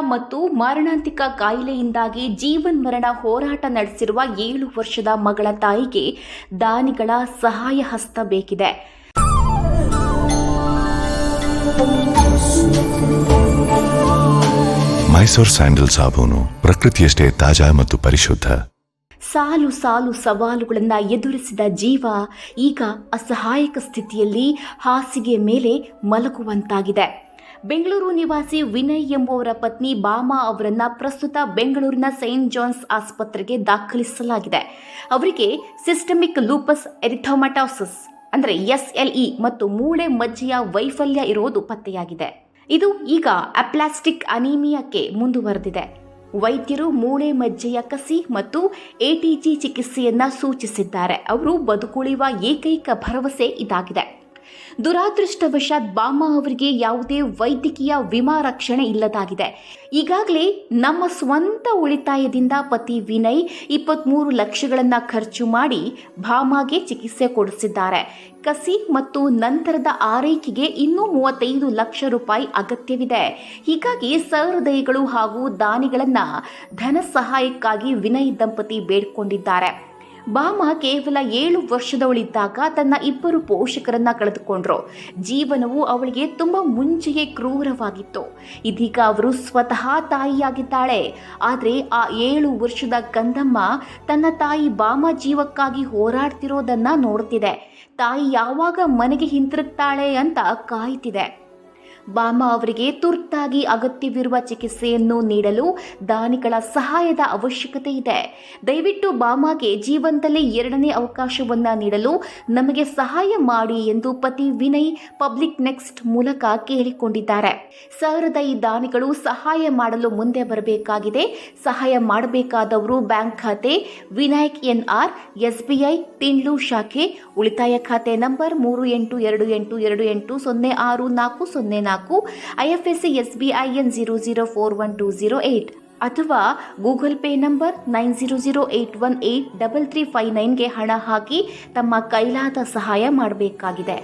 ಮತ್ತು ಮಾರಣಾಂತಿಕ ಕಾಯಿಲೆಯಿಂದಾಗಿ ಜೀವನ್ ಮರಣ ಹೋರಾಟ ನಡೆಸಿರುವ ಏಳು ವರ್ಷದ ಮಗಳ ತಾಯಿಗೆ ದಾನಿಗಳ ಸಹಾಯ ಹಸ್ತ ಬೇಕಿದೆ. ಮೈಸೂರ್ ಸ್ಯಾಂಡಲ್ ಸಾಬೂನು ಪ್ರಕೃತಿಯಷ್ಟೇ ತಾಜಾ ಮತ್ತು ಪರಿಶುದ್ಧ. ಸಾಲು ಸಾಲು ಸವಾಲುಗಳನ್ನು ಎದುರಿಸಿದ ಜೀವ ಈಗ ಅಸಹಾಯಕ ಸ್ಥಿತಿಯಲ್ಲಿ ಹಾಸಿಗೆ ಮೇಲೆ ಮಲಗುವಂತಾಗಿದೆ. ಬೆಂಗಳೂರು ನಿವಾಸಿ ವಿನಯ್ ಎಂಬುವರ ಪತ್ನಿ ಬಾಮಾ ಅವರನ್ನ ಪ್ರಸ್ತುತ ಬೆಂಗಳೂರಿನ ಸೈಂಟ್ ಜಾನ್ಸ್ ಆಸ್ಪತ್ರೆಗೆ ದಾಖಲಿಸಲಾಗಿದೆ. ಅವರಿಗೆ ಸಿಸ್ಟಮಿಕ್ ಲೂಪಸ್ ಎರಿಥೋಮಟಾಸಿಸ್, ಅಂದರೆ ಎಸ್ಎಲ್ಇ ಮತ್ತು ಮೂಳೆ ಮಜ್ಜೆಯ ವೈಫಲ್ಯ ಇರುವುದು ಪತ್ತೆಯಾಗಿದೆ. ಇದು ಈಗ ಅಪ್ಲಾಸ್ಟಿಕ್ ಅನೀಮಿಯಾಕ್ಕೆ ಮುಂದುವರೆದಿದೆ. ವೈದ್ಯರು ಮೂಳೆ ಮಜ್ಜೆಯ ಕಸಿ ಮತ್ತು ಎಟಿಜಿ ಚಿಕಿತ್ಸೆಯನ್ನ ಸೂಚಿಸಿದ್ದಾರೆ. ಅವರು ಬದುಕುಳಿಯುವ ಏಕೈಕ ಭರವಸೆ ಇದಾಗಿದೆ. ದುರಾದೃಷ್ಟವಶಾತ್ ಬಾಮಾ ಅವರಿಗೆ ಯಾವುದೇ ವೈದ್ಯಕೀಯ ವಿಮಾ ರಕ್ಷಣೆ ಇಲ್ಲದಾಗಿದೆ. ಈಗಾಗಲೇ ನಮ್ಮ ಸ್ವಂತ ಉಳಿತಾಯದಿಂದ ಪತಿ ವಿನಯ್ ಇಪ್ಪತ್ತ್ಮೂರು ಲಕ್ಷಗಳನ್ನು ಖರ್ಚು ಮಾಡಿ ಭಾಮಾಗೆ ಚಿಕಿತ್ಸೆ ಕೊಡಿಸಿದ್ದಾರೆ. ಕಸಿ ಮತ್ತು ನಂತರದ ಆರೈಕೆಗೆ ಇನ್ನೂ ಮೂವತ್ತೈದು ಲಕ್ಷ ರೂಪಾಯಿ ಅಗತ್ಯವಿದೆ. ಹೀಗಾಗಿ ಸಹೃದಯಿಗಳು ಹಾಗೂ ದಾನಿಗಳನ್ನು ಧನ ಸಹಾಯಕ್ಕಾಗಿ ವಿನಯ್ ದಂಪತಿ ಬೇಡಿಕೊಂಡಿದ್ದಾರೆ. ಬಾಮ ಕೇವಲ ಏಳು ವರ್ಷದವಳಿದ್ದಾಗ ತನ್ನ ಇಬ್ಬರು ಪೋಷಕರನ್ನ ಕಳೆದುಕೊಂಡ್ರು. ಜೀವನವು ಅವಳಿಗೆ ತುಂಬಾ ಮುಂಚೆಯೇ ಕ್ರೂರವಾಗಿತ್ತು. ಇದೀಗ ಅವರು ಸ್ವತಃ ತಾಯಿಯಾಗಿದ್ದಾಳೆ. ಆದರೆ ಆ ಏಳು ವರ್ಷದ ಗಂಧಮ್ಮ ತನ್ನ ತಾಯಿ ಬಾಮ ಜೀವಕ್ಕಾಗಿ ಹೋರಾಡ್ತಿರೋದನ್ನ ನೋಡ್ತಿದೆ. ತಾಯಿ ಯಾವಾಗ ಮನೆಗೆ ಹಿಂತಿರುಗ್ತಾಳೆ ಅಂತ ಕಾಯ್ತಿದೆ. ಬಾಮ ಅವರಿಗೆ ತುರ್ತಾಗಿ ಅಗತ್ಯವಿರುವ ಚಿಕಿತ್ಸೆಯನ್ನು ನೀಡಲು ದಾನಿಗಳ ಸಹಾಯದ ಅವಶ್ಯಕತೆ ಇದೆ. ದಯವಿಟ್ಟು ಬಾಮಾಗೆ ಜೀವನದಲ್ಲಿ ಎರಡನೇ ಅವಕಾಶವನ್ನು ನೀಡಲು ನಮಗೆ ಸಹಾಯ ಮಾಡಿ ಎಂದು ಪತಿ ವಿನಯ್ ಪಬ್ಲಿಕ್ ನೆಕ್ಸ್ಟ್ ಮೂಲಕ ಕೇಳಿಕೊಂಡಿದ್ದಾರೆ. ಸಹೃದಯಿ ದಾನಿಗಳು ಸಹಾಯ ಮಾಡಲು ಮುಂದೆ ಬರಬೇಕಾಗಿದೆ. ಸಹಾಯ ಮಾಡಬೇಕಾದವರು ಬ್ಯಾಂಕ್ ಖಾತೆ, Vinayak N R SBI, Tindlu ಶಾಖೆ, ಉಳಿತಾಯ ಖಾತೆ ನಂಬರ್ ಮೂರು ಎಂಟು ಎರಡು ಎಂಟು ಎರಡು ಎಂಟು ಸೊನ್ನೆ ಆರು ನಾಲ್ಕು ಸೊನ್ನೆ ನಾಲ್ಕು, IFSC S B I N zero zero four one two zero eight ಅಥವಾ Google Pay number nine zero zero eight one eight double three five ನೈನ್ಗೆ ಹಣ ಹಾಕಿ ತಮ್ಮ ಕೈಲಾದ ಸಹಾಯ ಮಾಡಬೇಕಾಗಿದೆ.